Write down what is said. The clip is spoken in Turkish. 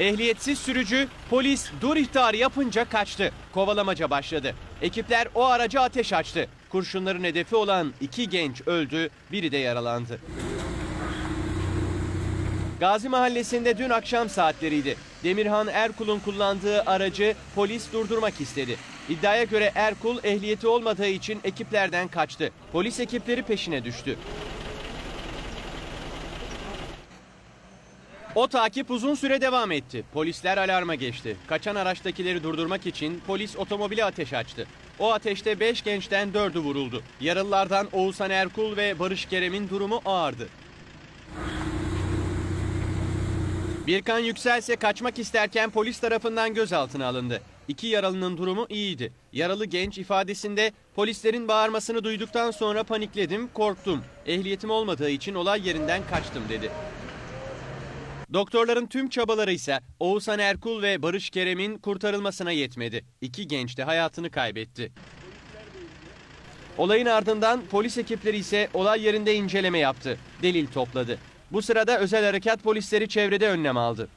Ehliyetsiz sürücü polis dur ihtarı yapınca kaçtı. Kovalamaca başladı. Ekipler o araca ateş açtı. Kurşunların hedefi olan iki genç öldü, biri de yaralandı. Gazi Mahallesi'nde dün akşam saatleriydi. Demirhan Erkul'un kullandığı aracı polis durdurmak istedi. İddiaya göre Erkul ehliyeti olmadığı için ekiplerden kaçtı. Polis ekipleri peşine düştü. O takip uzun süre devam etti. Polisler alarma geçti. Kaçan araçtakileri durdurmak için polis otomobile ateş açtı. O ateşte 5 gençten 4'ü vuruldu. Yaralılardan Oğuzhan Erkul ve Barış Kerem'in durumu ağırdı. Birkan Yüksel ise kaçmak isterken polis tarafından gözaltına alındı. İki yaralının durumu iyiydi. Yaralı genç ifadesinde polislerin bağırmasını duyduktan sonra panikledim, korktum. Ehliyetim olmadığı için olay yerinden kaçtım dedi. Doktorların tüm çabaları ise Oğuzhan Erkul ve Barış Kerem'in kurtarılmasına yetmedi. İki genç de hayatını kaybetti. Olayın ardından polis ekipleri ise olay yerinde inceleme yaptı. Delil topladı. Bu sırada özel harekat polisleri çevrede önlem aldı.